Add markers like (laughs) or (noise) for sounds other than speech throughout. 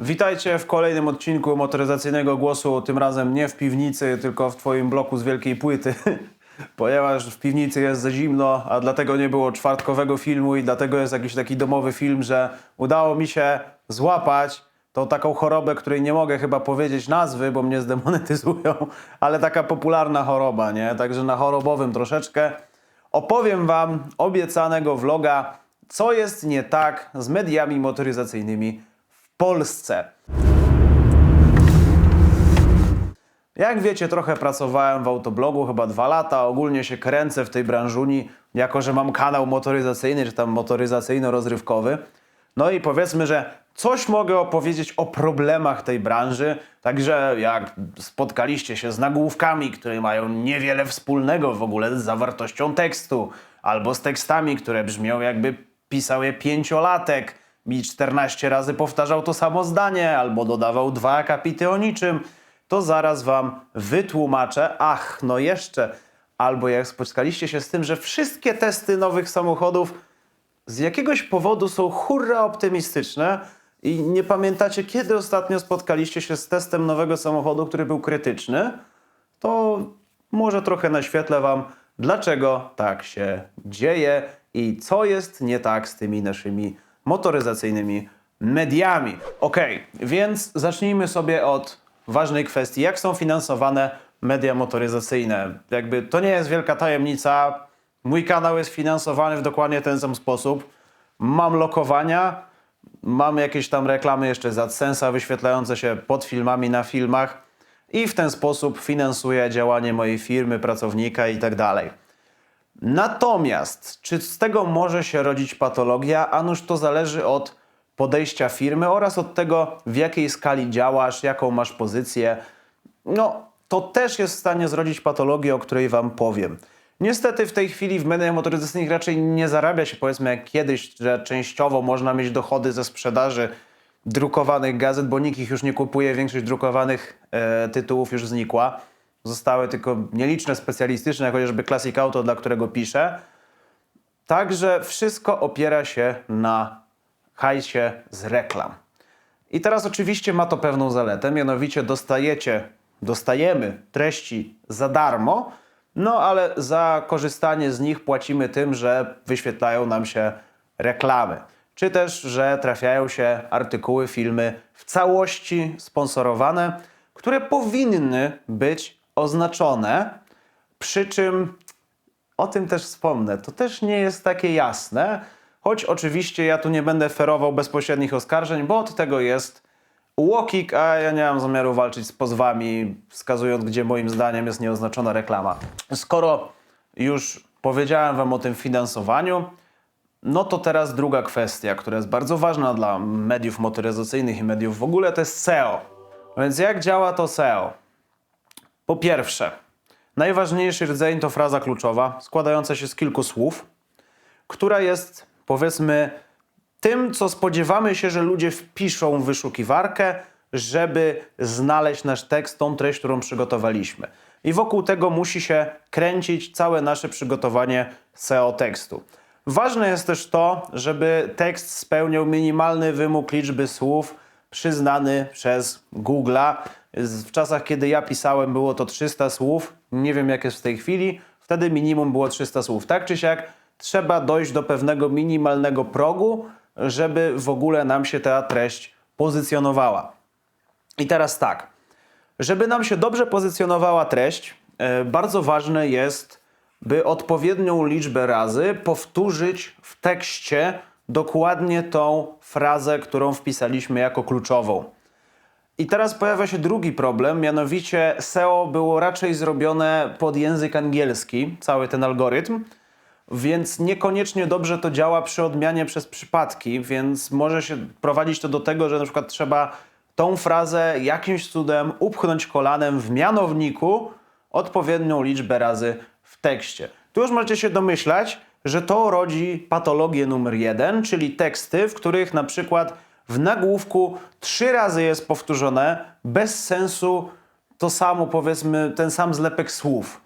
Witajcie w kolejnym odcinku motoryzacyjnego głosu, tym razem nie w piwnicy, tylko w twoim bloku z wielkiej płyty. (laughs) Ponieważ w piwnicy jest za zimno, a dlatego nie było czwartkowego filmu i dlatego jest jakiś taki domowy film, że udało mi się złapać tą taką chorobę, której nie mogę chyba powiedzieć nazwy, bo mnie zdemonetyzują, (laughs) ale taka popularna choroba, nie? Także na chorobowym troszeczkę opowiem wam obiecanego vloga, co jest nie tak z mediami motoryzacyjnymi Polsce. Jak wiecie, trochę pracowałem w autoblogu, chyba dwa lata. Ogólnie się kręcę w tej branżuni, jako że mam kanał motoryzacyjny, czy tam motoryzacyjno-rozrywkowy. No i powiedzmy, że coś mogę opowiedzieć o problemach tej branży. Także jak spotkaliście się z nagłówkami, które mają niewiele wspólnego w ogóle z zawartością tekstu, albo z tekstami, które brzmią jakby pisał je pięciolatek i 14 razy powtarzał to samo zdanie, albo dodawał dwa akapity o niczym, to zaraz wam wytłumaczę. Ach, no jeszcze. Albo jak spotkaliście się z tym, że wszystkie testy nowych samochodów z jakiegoś powodu są hurra optymistyczne i nie pamiętacie, kiedy ostatnio spotkaliście się z testem nowego samochodu, który był krytyczny, to może trochę naświetlę Wam, dlaczego tak się dzieje i co jest nie tak z tymi naszymi motoryzacyjnymi mediami. Ok, więc zacznijmy sobie od ważnej kwestii, jak są finansowane media motoryzacyjne. Jakby to nie jest wielka tajemnica. Mój kanał jest finansowany w dokładnie ten sam sposób. Mam lokowania, mam jakieś tam reklamy jeszcze z AdSense'a wyświetlające się pod filmami na filmach i w ten sposób finansuję działanie mojej firmy, pracownika i tak dalej. Natomiast, czy z tego może się rodzić patologia? A nuż to zależy od podejścia firmy oraz od tego, w jakiej skali działasz, jaką masz pozycję. No, to też jest w stanie zrodzić patologię, o której Wam powiem. Niestety w tej chwili w mediach motoryzacyjnych raczej nie zarabia się, powiedzmy, jak kiedyś, że częściowo można mieć dochody ze sprzedaży drukowanych gazet, bo nikt ich już nie kupuje, większość drukowanych e, tytułów już znikła. Zostały tylko nieliczne specjalistyczne, chociażby Classic Auto, dla którego piszę. Także wszystko opiera się na hajsie z reklam. I teraz oczywiście ma to pewną zaletę, mianowicie dostajecie, dostajemy treści za darmo, no ale za korzystanie z nich płacimy tym, że wyświetlają nam się reklamy. Czy też, że trafiają się artykuły, filmy w całości sponsorowane, które powinny być oznaczone, przy czym o tym też wspomnę. To też nie jest takie jasne, choć oczywiście ja tu nie będę ferował bezpośrednich oskarżeń, bo od tego jest UOKiK, a ja nie mam zamiaru walczyć z pozwami, wskazując, gdzie moim zdaniem jest nieoznaczona reklama. Skoro już powiedziałem Wam o tym finansowaniu, no to teraz druga kwestia, która jest bardzo ważna dla mediów motoryzacyjnych i mediów w ogóle, to jest SEO. Więc jak działa to SEO? Po pierwsze, najważniejszy rdzeń to fraza kluczowa, składająca się z kilku słów, która jest, powiedzmy, tym, co spodziewamy się, że ludzie wpiszą w wyszukiwarkę, żeby znaleźć nasz tekst, tą treść, którą przygotowaliśmy. I wokół tego musi się kręcić całe nasze przygotowanie SEO tekstu. Ważne jest też to, żeby tekst spełniał minimalny wymóg liczby słów przyznany przez Google'a. W czasach, kiedy ja pisałem, było to 300 słów. Nie wiem, jak jest w tej chwili. Wtedy minimum było 300 słów. Tak czy siak, trzeba dojść do pewnego minimalnego progu, żeby w ogóle nam się ta treść pozycjonowała. I teraz tak, żeby nam się dobrze pozycjonowała treść, e, bardzo ważne jest, by odpowiednią liczbę razy powtórzyć w tekście dokładnie tą frazę, którą wpisaliśmy jako kluczową. I teraz pojawia się drugi problem, mianowicie SEO było raczej zrobione pod język angielski, cały ten algorytm, więc niekoniecznie dobrze to działa przy odmianie przez przypadki, więc może się prowadzić to do tego, że na przykład trzeba tą frazę jakimś cudem upchnąć kolanem w mianowniku odpowiednią liczbę razy w tekście. Tu już możecie się domyślać, że to rodzi patologię numer jeden, czyli teksty, w których na przykład w nagłówku trzy razy jest powtórzone bez sensu to samo, powiedzmy, ten sam zlepek słów.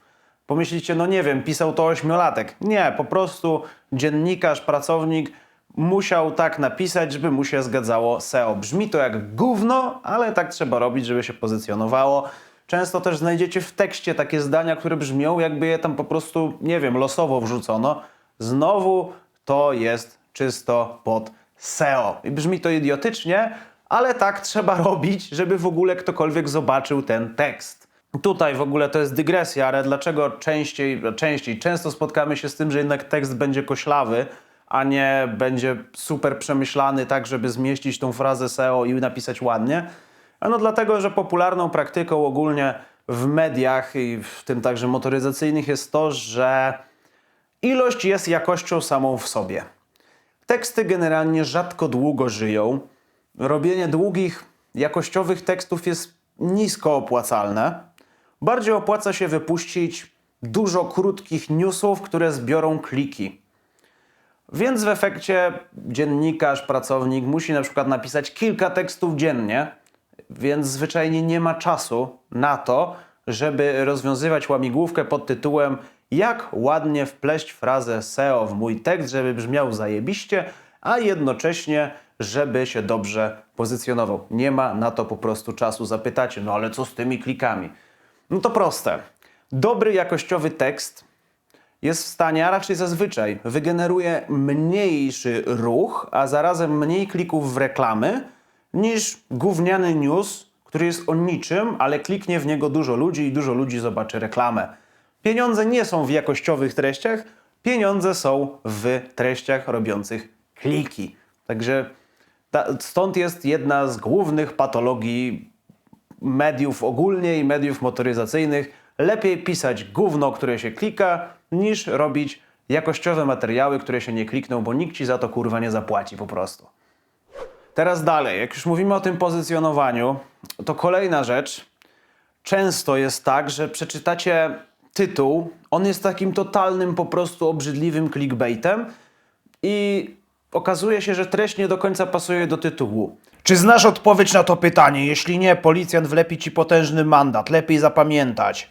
Pomyślicie, no nie wiem, pisał to ośmiolatek. Nie, po prostu dziennikarz, pracownik musiał tak napisać, żeby mu się zgadzało SEO. Brzmi to jak gówno, ale tak trzeba robić, żeby się pozycjonowało. Często też znajdziecie w tekście takie zdania, które brzmią, jakby je tam po prostu, nie wiem, losowo wrzucono. Znowu to jest czysto pod SEO. I brzmi to idiotycznie, ale tak trzeba (laughs) robić, żeby w ogóle ktokolwiek zobaczył ten tekst. Tutaj w ogóle to jest dygresja, ale dlaczego częściej, częściej, często spotkamy się z tym, że jednak tekst będzie koślawy, a nie będzie super przemyślany tak, żeby zmieścić tą frazę SEO i napisać ładnie? Ano dlatego, że popularną praktyką ogólnie w mediach i w tym także motoryzacyjnych jest to, że ilość jest jakością samą w sobie. Teksty generalnie rzadko długo żyją. Robienie długich, jakościowych tekstów jest nisko opłacalne. Bardziej opłaca się wypuścić dużo krótkich newsów, które zbiorą kliki. Więc w efekcie dziennikarz, pracownik musi na przykład napisać kilka tekstów dziennie, więc zwyczajnie nie ma czasu na to, żeby rozwiązywać łamigłówkę pod tytułem jak ładnie wpleść frazę SEO w mój tekst, żeby brzmiał zajebiście, a jednocześnie, żeby się dobrze pozycjonował. Nie ma na to po prostu czasu. Zapytacie, no ale co z tymi klikami? No to proste. Dobry, jakościowy tekst jest w stanie, a raczej zazwyczaj, wygeneruje mniejszy ruch, a zarazem mniej klików w reklamy niż gówniany news, który jest o niczym, ale kliknie w niego dużo ludzi i dużo ludzi zobaczy reklamę. Pieniądze nie są w jakościowych treściach, pieniądze są w treściach robiących kliki. Także ta, stąd jest jedna z głównych patologii mediów ogólnie i mediów motoryzacyjnych. Lepiej pisać gówno, które się klika, niż robić jakościowe materiały, które się nie klikną, bo nikt ci za to kurwa nie zapłaci po prostu. Teraz dalej, jak już mówimy o tym pozycjonowaniu, to kolejna rzecz. Często jest tak, że przeczytacie tytuł, on jest takim totalnym, po prostu obrzydliwym clickbaitem i okazuje się, że treść nie do końca pasuje do tytułu. Czy znasz odpowiedź na to pytanie? Jeśli nie, policjant wlepi ci potężny mandat. Lepiej zapamiętać.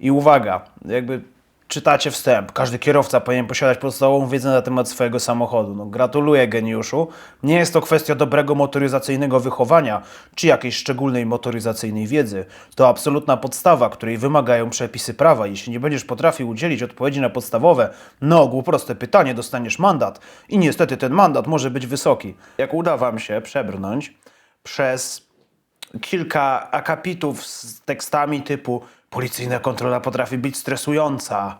I uwaga, jakby czytacie wstęp. Każdy kierowca powinien posiadać podstawową wiedzę na temat swojego samochodu. No, gratuluję geniuszu. Nie jest to kwestia dobrego motoryzacyjnego wychowania czy jakiejś szczególnej motoryzacyjnej wiedzy. To absolutna podstawa, której wymagają przepisy prawa. Jeśli nie będziesz potrafił udzielić odpowiedzi na podstawowe, ogół proste pytanie, dostaniesz mandat. I niestety ten mandat może być wysoki. Jak uda Wam się przebrnąć przez kilka akapitów z tekstami typu policyjna kontrola potrafi być stresująca.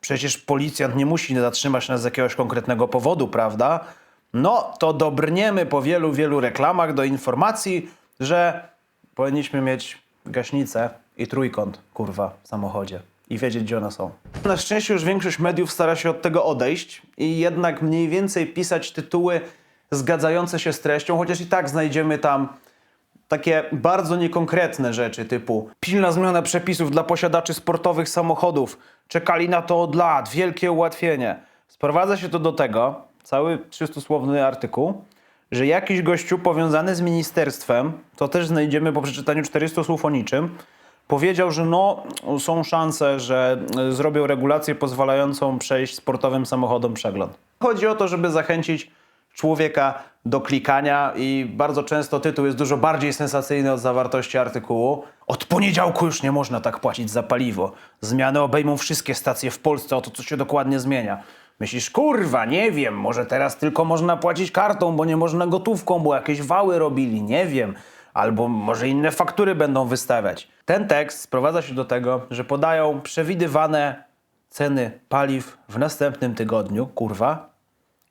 Przecież policjant nie musi zatrzymać nas z jakiegoś konkretnego powodu, prawda? No, to dobrniemy po wielu, wielu reklamach do informacji, że powinniśmy mieć gaśnicę i trójkąt, kurwa, w samochodzie i wiedzieć, gdzie one są. Na szczęście już większość mediów stara się od tego odejść i jednak mniej więcej pisać tytuły zgadzające się z treścią, chociaż i tak znajdziemy tam takie bardzo niekonkretne rzeczy typu pilna zmiana przepisów dla posiadaczy sportowych samochodów. Czekali na to od lat, wielkie ułatwienie. Sprowadza się to do tego, cały 300-słowny artykuł, że jakiś gościu powiązany z ministerstwem, to też znajdziemy po przeczytaniu 400 słów o niczym, powiedział, że no, są szanse, że y, zrobią regulację pozwalającą przejść sportowym samochodom przegląd. Chodzi o to, żeby zachęcić człowieka do klikania i bardzo często tytuł jest dużo bardziej sensacyjny od zawartości artykułu. Od poniedziałku już nie można tak płacić za paliwo. Zmiany obejmą wszystkie stacje w Polsce, oto co się dokładnie zmienia. Myślisz, kurwa, nie wiem, może teraz tylko można płacić kartą, bo nie można gotówką, bo jakieś wały robili, nie wiem. Albo może inne faktury będą wystawiać. Ten tekst sprowadza się do tego, że podają przewidywane ceny paliw w następnym tygodniu, kurwa,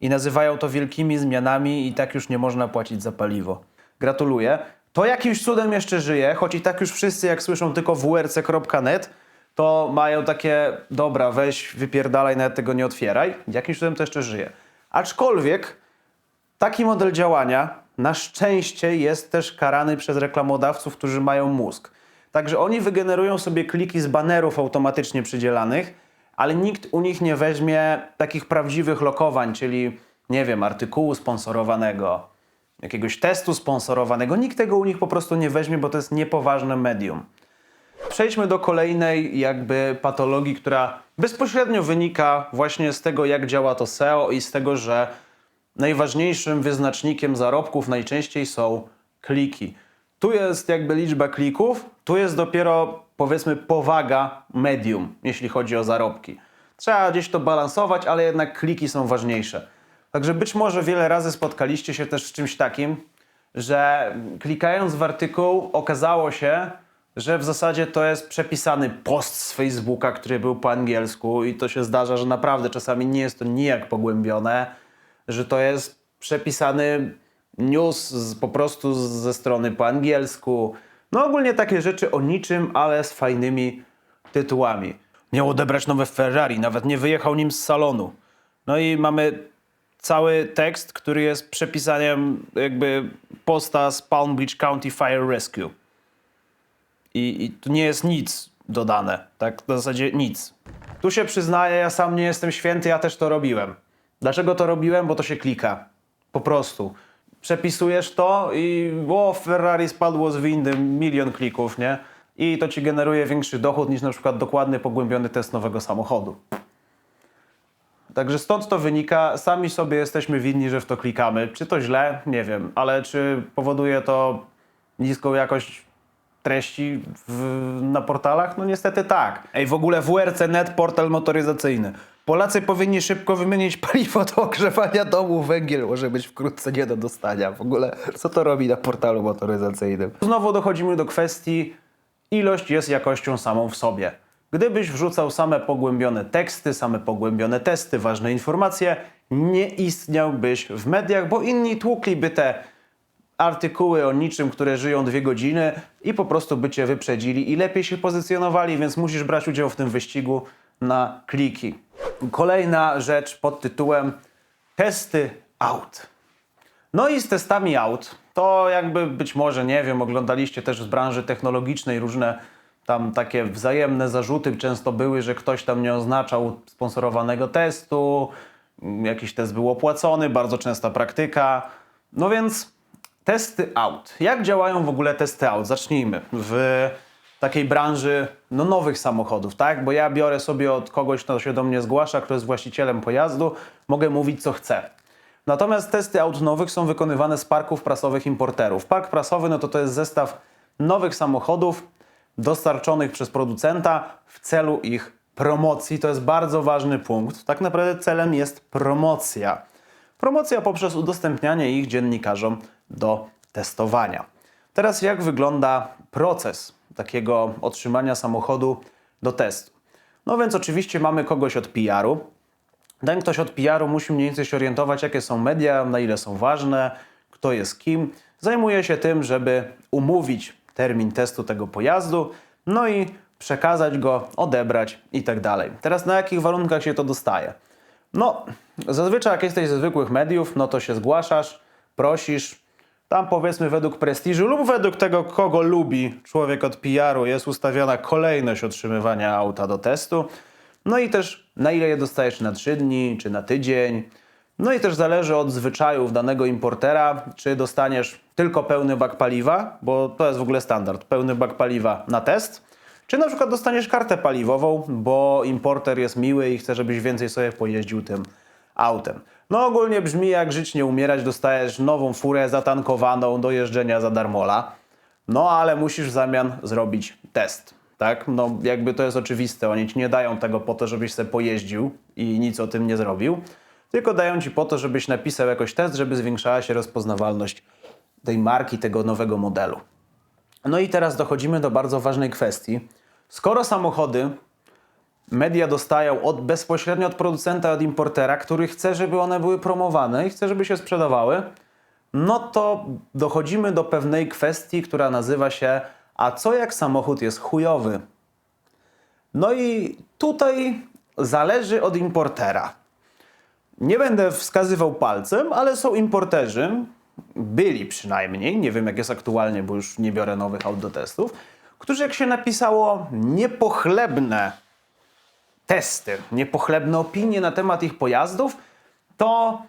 i nazywają to wielkimi zmianami i tak już nie można płacić za paliwo. Gratuluję. To jakimś cudem jeszcze żyje, choć i tak już wszyscy jak słyszą tylko wrc.net, to mają takie, dobra, weź, wypierdalaj, nawet tego nie otwieraj. Jakimś cudem to jeszcze żyje. Aczkolwiek taki model działania na szczęście jest też karany przez reklamodawców, którzy mają mózg. Także oni wygenerują sobie kliki z banerów automatycznie przydzielanych, ale nikt u nich nie weźmie takich prawdziwych lokowań, czyli nie wiem, artykułu sponsorowanego, jakiegoś testu sponsorowanego. Nikt tego u nich po prostu nie weźmie, bo to jest niepoważne medium. Przejdźmy do kolejnej jakby patologii, która bezpośrednio wynika właśnie z tego, jak działa to SEO i z tego, że najważniejszym wyznacznikiem zarobków najczęściej są kliki. Tu jest jakby liczba klików, tu jest dopiero powiedzmy powaga medium, jeśli chodzi o zarobki. Trzeba gdzieś to balansować, ale jednak kliki są ważniejsze. Także być może wiele razy spotkaliście się też z czymś takim, że klikając w artykuł okazało się, że w zasadzie to jest przepisany post z Facebooka, który był po angielsku i to się zdarza, że naprawdę czasami nie jest to nijak pogłębione, że to jest przepisany news z, po prostu ze strony po angielsku. No ogólnie takie rzeczy o niczym, ale z fajnymi tytułami. Miał odebrać nowe Ferrari, nawet nie wyjechał nim z salonu. No i mamy cały tekst, który jest przepisaniem jakby posta z Palm Beach County Fire Rescue. I, I tu nie jest nic dodane, tak w zasadzie nic. Tu się przyznaję, ja sam nie jestem święty, ja też to robiłem. Dlaczego to robiłem? Bo to się klika. Po prostu. Przepisujesz to i o, Ferrari spadło z windy, milion klików, nie? I to ci generuje większy dochód niż na przykład dokładny, pogłębiony test nowego samochodu. Także stąd to wynika, sami sobie jesteśmy winni, że w to klikamy. Czy to źle? Nie wiem, ale czy powoduje to niską jakość treści w, na portalach? No niestety tak. Ej, w ogóle WRC.net, portal motoryzacyjny. Polacy powinni szybko wymienić (laughs) paliwo do ogrzewania domu. Węgiel może być wkrótce nie do dostania. W ogóle co to robi na portalu motoryzacyjnym? Znowu dochodzimy do kwestii, ilość jest jakością samą w sobie. Gdybyś wrzucał same pogłębione teksty, same pogłębione testy, ważne informacje, nie istniałbyś w mediach, bo inni tłukliby te artykuły o niczym, które żyją dwie godziny i po prostu by cię wyprzedzili i lepiej się pozycjonowali, więc musisz brać udział w tym wyścigu na kliki. Kolejna rzecz pod tytułem testy aut. No i z testami aut, to jakby być może, nie wiem, oglądaliście też z branży technologicznej różne tam takie wzajemne zarzuty często były, że ktoś tam nie oznaczał sponsorowanego testu, jakiś test był opłacony, bardzo częsta praktyka. No więc testy aut. Jak działają w ogóle testy aut? Zacznijmy. W takiej branży no, nowych samochodów, tak? Bo ja biorę sobie od kogoś, kto się do mnie zgłasza, kto jest właścicielem pojazdu, mogę mówić co chcę. Natomiast testy aut nowych są wykonywane z parków prasowych importerów. Park prasowy no to to jest zestaw nowych samochodów dostarczonych przez producenta w celu ich promocji. To jest bardzo ważny punkt. Tak naprawdę celem jest promocja. Promocja poprzez udostępnianie ich dziennikarzom do testowania. Teraz jak wygląda proces takiego otrzymania samochodu do testu? No więc oczywiście mamy kogoś od PR-u, ten ktoś od PR-u musi mniej więcej się orientować, jakie są media, na ile są ważne, kto jest kim. Zajmuje się tym, żeby umówić termin testu tego pojazdu, no i przekazać go, odebrać i tak dalej. Teraz na jakich warunkach się to dostaje? No, zazwyczaj jak jesteś ze zwykłych mediów, no to się zgłaszasz, prosisz, tam powiedzmy według prestiżu lub według tego, kogo lubi człowiek od PR-u, jest ustawiona kolejność otrzymywania auta do testu. No i też na ile je dostajesz na 3 dni czy na tydzień. No i też zależy od zwyczajów danego importera, czy dostaniesz tylko pełny bak paliwa, bo to jest w ogóle standard, pełny bak paliwa na test, czy na przykład dostaniesz kartę paliwową, bo importer jest miły i chce, żebyś więcej sobie pojeździł tym autem. No ogólnie brzmi jak żyć nie umierać, dostajesz nową furę zatankowaną do jeżdżenia za darmola. No ale musisz w zamian zrobić test, tak? No jakby to jest oczywiste, oni ci nie dają tego po to, żebyś sobie pojeździł i nic o tym nie zrobił, tylko dają ci po to, żebyś napisał jakoś test, żeby zwiększała się rozpoznawalność tej marki, tego nowego modelu. No i teraz dochodzimy do bardzo ważnej kwestii. Skoro samochody media dostają od, bezpośrednio od producenta, od importera, który chce, żeby one były promowane i chce, żeby się sprzedawały, no to dochodzimy do pewnej kwestii, która nazywa się a co jak samochód jest chujowy? No i tutaj zależy od importera. Nie będę wskazywał palcem, ale są importerzy, byli przynajmniej, nie wiem jak jest aktualnie, bo już nie biorę nowych aut do testów, którzy jak się napisało niepochlebne testy, niepochlebne opinie na temat ich pojazdów, to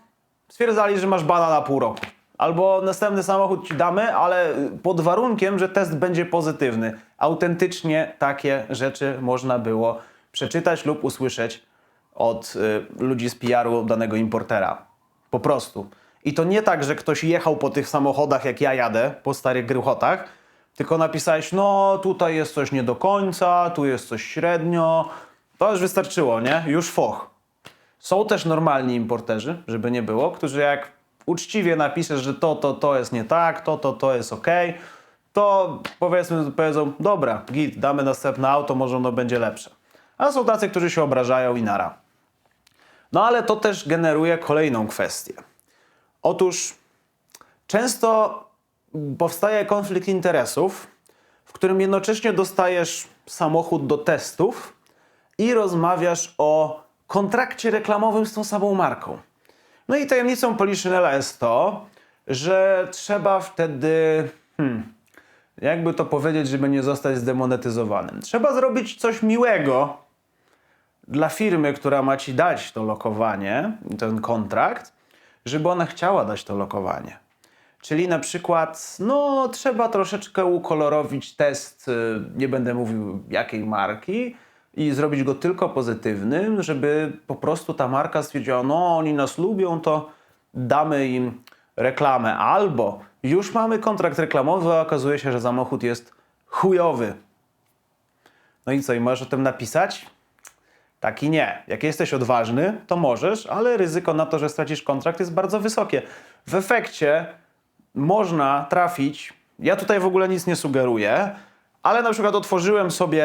stwierdzali, że masz bana na pół roku. Albo następny samochód ci damy, ale pod warunkiem, że test będzie pozytywny. Autentycznie takie rzeczy można było przeczytać lub usłyszeć od y, ludzi z PR-u danego importera. Po prostu. I to nie tak, że ktoś jechał po tych samochodach, jak ja jadę, po starych gruchotach, tylko napisałeś, no tutaj jest coś nie do końca, tu jest coś średnio. To już wystarczyło, nie? Już foch. Są też normalni importerzy, żeby nie było, którzy jak uczciwie napiszesz, że to, to, to jest nie tak, to, to, to jest ok, to powiedzmy, powiedzą, dobra, git, damy następne auto, może ono będzie lepsze. A są tacy, którzy się obrażają i nara. No ale to też generuje kolejną kwestię. Otóż często powstaje konflikt interesów, w którym jednocześnie dostajesz samochód do testów i rozmawiasz o kontrakcie reklamowym z tą samą marką. No i tajemnicą Poliszynela jest to, że trzeba wtedy, hmm, jakby to powiedzieć, żeby nie zostać zdemonetyzowanym. Trzeba zrobić coś miłego dla firmy, która ma ci dać to lokowanie, ten kontrakt, żeby ona chciała dać to lokowanie. Czyli na przykład, no, trzeba troszeczkę ukolorowić test, y, nie będę mówił jakiej marki, i zrobić go tylko pozytywnym, żeby po prostu ta marka stwierdziła, no, oni nas lubią, to damy im reklamę. Albo już mamy kontrakt reklamowy, a okazuje się, że samochód jest chujowy. No i co, i możesz o tym napisać? Taki nie. Jak jesteś odważny, to możesz, ale ryzyko na to, że stracisz kontrakt jest bardzo wysokie. W efekcie można trafić, ja tutaj w ogóle nic nie sugeruję, ale na przykład otworzyłem sobie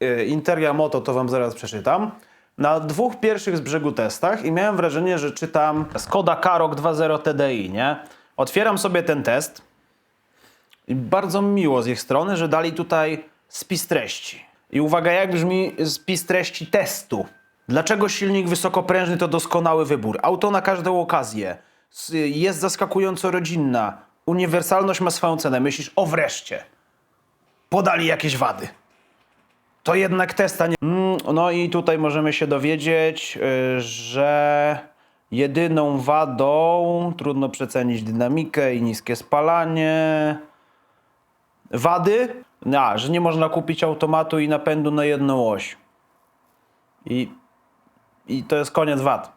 e, Interia Moto, to wam zaraz przeczytam, na dwóch pierwszych z brzegu testach i miałem wrażenie, że czytam Skoda Karoq 2.0 TDI, nie? Otwieram sobie ten test i bardzo miło z ich strony, że dali tutaj spis treści. I uwaga, jak brzmi spis treści testu. Dlaczego silnik wysokoprężny to doskonały wybór? Auto na każdą okazję. Jest zaskakująco rodzinna. Uniwersalność ma swoją cenę. Myślisz, o wreszcie. Podali jakieś wady. To jednak testa nie... Mm, no i tutaj możemy się dowiedzieć, y, że jedyną wadą trudno przecenić dynamikę i niskie spalanie. Wady? A, że nie można kupić automatu i napędu na jedną oś. I, I to jest koniec wad.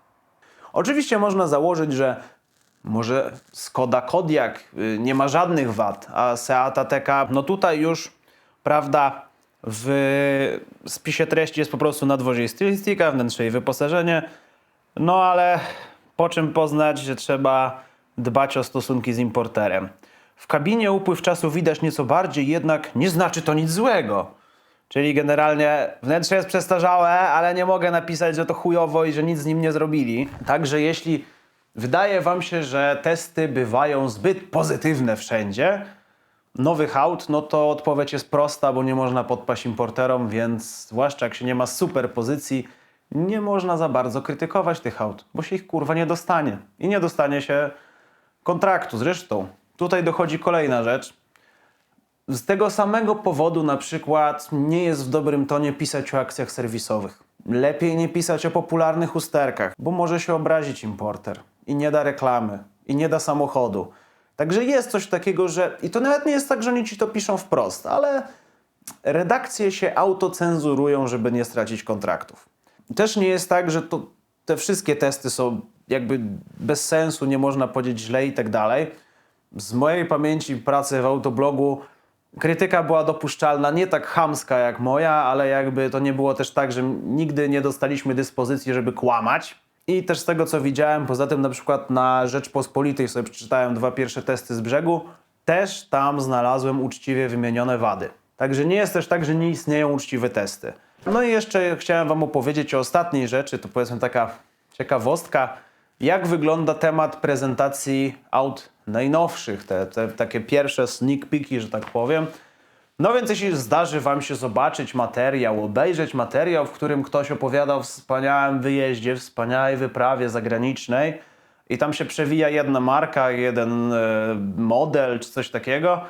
Oczywiście można założyć, że może Skoda Kodiaq y, nie ma żadnych wad, a Seat Ateca, no tutaj już, prawda, w spisie treści jest po prostu nadwozie i stylistyka, wnętrze i wyposażenie, no ale po czym poznać, że trzeba dbać o stosunki z importerem. W kabinie upływ czasu widać nieco bardziej, jednak nie znaczy to nic złego. Czyli generalnie wnętrze jest przestarzałe, ale nie mogę napisać, że to chujowo i że nic z nim nie zrobili. Także jeśli wydaje wam się, że testy bywają zbyt pozytywne wszędzie, nowych aut, no to odpowiedź jest prosta, bo nie można podpaść importerom, więc zwłaszcza jak się nie ma super pozycji, nie można za bardzo krytykować tych aut, bo się ich kurwa nie dostanie. I nie dostanie się kontraktu. Zresztą tutaj dochodzi kolejna rzecz. Z tego samego powodu na przykład nie jest w dobrym tonie pisać o akcjach serwisowych. Lepiej nie pisać o popularnych usterkach, bo może się obrazić importer i nie da reklamy, i nie da samochodu. Także jest coś takiego, że i to nawet nie jest tak, że oni ci to piszą wprost, ale redakcje się autocenzurują, żeby nie stracić kontraktów. Też nie jest tak, że to, te wszystkie testy są jakby bez sensu, nie można powiedzieć źle i tak dalej. Z mojej pamięci pracy w autoblogu krytyka była dopuszczalna, nie tak chamska jak moja, ale jakby to nie było też tak, że nigdy nie dostaliśmy dyspozycji, żeby kłamać. I też z tego, co widziałem, poza tym na przykład na Rzeczpospolitej sobie przeczytałem dwa pierwsze testy z brzegu, też tam znalazłem uczciwie wymienione wady. Także nie jest też tak, że nie istnieją uczciwe testy. No i jeszcze chciałem Wam opowiedzieć o ostatniej rzeczy, to powiedzmy taka ciekawostka, jak wygląda temat prezentacji aut najnowszych, te, te takie pierwsze sneak peeki, że tak powiem. No więc jeśli zdarzy Wam się zobaczyć materiał, obejrzeć materiał, w którym ktoś opowiada o wspaniałym wyjeździe, wspaniałej wyprawie zagranicznej i tam się przewija jedna marka, jeden e, model czy coś takiego,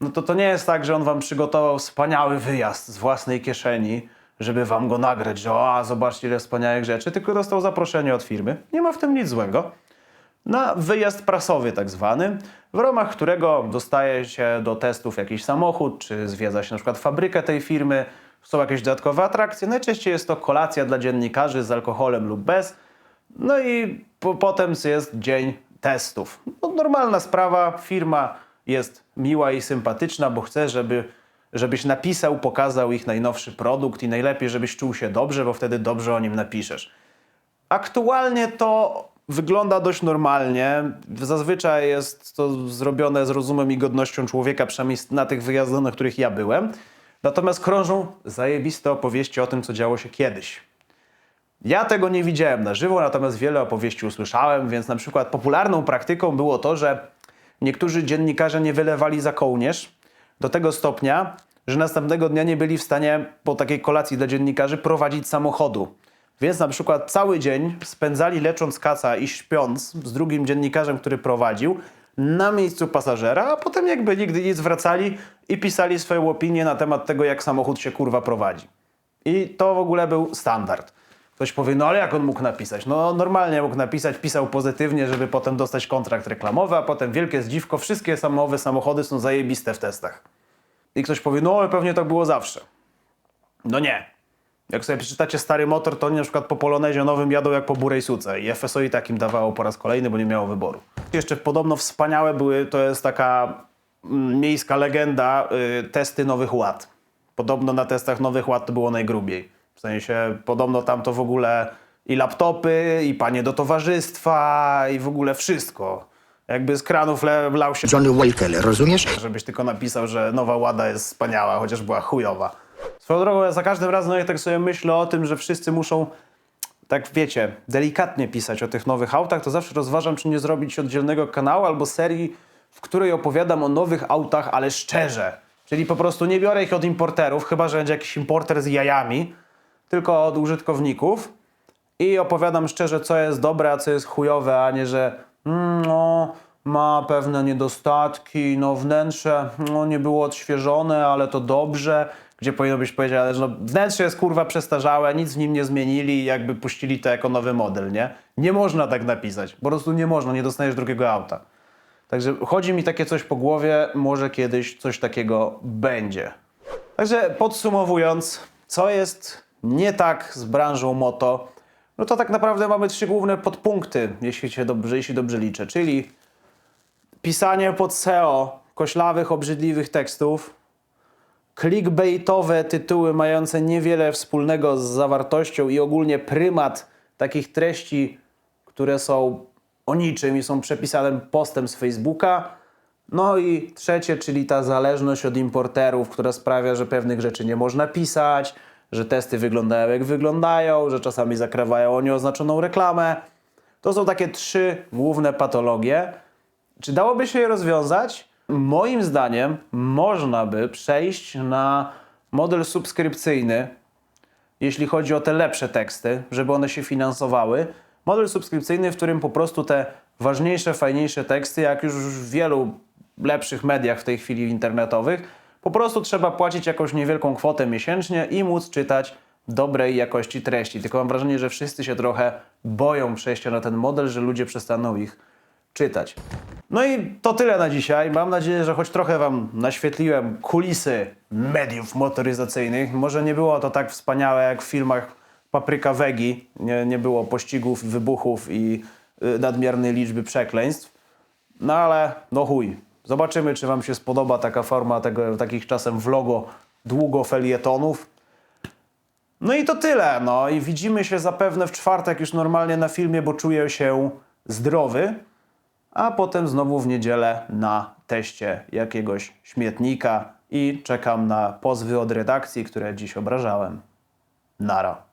no to to nie jest tak, że on Wam przygotował wspaniały wyjazd z własnej kieszeni, żeby Wam go nagrać, że o, zobaczcie ile wspaniałych rzeczy, tylko dostał zaproszenie od firmy. Nie ma w tym nic złego na wyjazd prasowy tak zwany, w ramach którego dostaje się do testów jakiś samochód, czy zwiedza się na przykład fabrykę tej firmy, są jakieś dodatkowe atrakcje. Najczęściej jest to kolacja dla dziennikarzy z alkoholem lub bez. No i po, potem jest dzień testów. No, normalna sprawa, firma jest miła i sympatyczna, bo chce, żeby, żebyś napisał, pokazał ich najnowszy produkt i najlepiej, żebyś czuł się dobrze, bo wtedy dobrze o nim napiszesz. Aktualnie to wygląda dość normalnie. Zazwyczaj jest to zrobione z rozumem i godnością człowieka, przynajmniej na tych wyjazdach, na których ja byłem. Natomiast krążą zajebiste opowieści o tym, co działo się kiedyś. Ja tego nie widziałem na żywo, natomiast wiele opowieści usłyszałem, więc na przykład popularną praktyką było to, że niektórzy dziennikarze nie wylewali za kołnierz do tego stopnia, że następnego dnia nie byli w stanie po takiej kolacji dla dziennikarzy prowadzić samochodu. Więc na przykład cały dzień spędzali lecząc kaca i śpiąc z drugim dziennikarzem, który prowadził, na miejscu pasażera, a potem jakby nigdy nic wracali i pisali swoją opinię na temat tego, jak samochód się kurwa prowadzi. I to w ogóle był standard. Ktoś powie, no ale jak on mógł napisać? No normalnie mógł napisać, pisał pozytywnie, żeby potem dostać kontrakt reklamowy, a potem wielkie zdziwko, wszystkie samochowe samochody są zajebiste w testach. I ktoś powie, no ale pewnie tak było zawsze. No nie. Jak sobie przeczytacie stary motor, to oni na przykład po Polonezie nowym jadą jak po burej suce i FSO i takim dawało po raz kolejny, bo nie miało wyboru. Jeszcze podobno wspaniałe były, to jest taka mm, miejska legenda, y, testy nowych ład. Podobno na testach nowych ład to było najgrubiej. W sensie, podobno tam to w ogóle i laptopy, i panie do towarzystwa, i w ogóle wszystko. Jakby z kranów le- lał się Johnny Walker, rozumiesz? żebyś tylko napisał, że nowa łada jest wspaniała, chociaż była chujowa. Swoją drogą, ja za każdym razem, no jak tak sobie myślę o tym, że wszyscy muszą, tak wiecie, delikatnie pisać o tych nowych autach, to zawsze rozważam, czy nie zrobić oddzielnego kanału albo serii, w której opowiadam o nowych autach, ale szczerze. Czyli po prostu nie biorę ich od importerów, chyba że będzie jakiś importer z jajami, tylko od użytkowników i opowiadam szczerze, co jest dobre, a co jest chujowe, a nie, że mm, no, ma pewne niedostatki, no wnętrze no, nie było odświeżone, ale to dobrze. Gdzie powinno być powiedziane, że no, wnętrze jest kurwa przestarzałe, nic w nim nie zmienili jakby puścili to jako nowy model, nie? Nie można tak napisać, po prostu nie można, nie dostaniesz drugiego auta. Także chodzi mi takie coś po głowie, może kiedyś coś takiego będzie. Także podsumowując, co jest nie tak z branżą moto, no to tak naprawdę mamy trzy główne podpunkty, jeśli się dobrze, jeśli dobrze liczę, czyli pisanie pod SEO koślawych, obrzydliwych tekstów, clickbaitowe tytuły mające niewiele wspólnego z zawartością i ogólnie prymat takich treści, które są o niczym i są przepisanym postem z Facebooka. No i trzecie, czyli ta zależność od importerów, która sprawia, że pewnych rzeczy nie można pisać, że testy wyglądają jak wyglądają, że czasami zakrawają o nieoznaczoną reklamę. To są takie trzy główne patologie. Czy dałoby się je rozwiązać? Moim zdaniem można by przejść na model subskrypcyjny, jeśli chodzi o te lepsze teksty, żeby one się finansowały. Model subskrypcyjny, w którym po prostu te ważniejsze, fajniejsze teksty, jak już w wielu lepszych mediach w tej chwili internetowych, po prostu trzeba płacić jakąś niewielką kwotę miesięcznie i móc czytać dobrej jakości treści. Tylko mam wrażenie, że wszyscy się trochę boją przejścia na ten model, że ludzie przestaną ich czytać. No i to tyle na dzisiaj. Mam nadzieję, że choć trochę Wam naświetliłem kulisy mediów motoryzacyjnych. Może nie było to tak wspaniałe jak w filmach Papryka Wegi. Nie, nie było pościgów, wybuchów i y, nadmiernej liczby przekleństw. No ale no chuj. Zobaczymy, czy Wam się spodoba taka forma tego, takich czasem vlogo długo felietonów. No i to tyle. No i widzimy się zapewne w czwartek już normalnie na filmie, bo czuję się zdrowy. A potem znowu w niedzielę na teście jakiegoś śmietnika i czekam na pozwy od redakcji, które dziś obrażałem. Nara.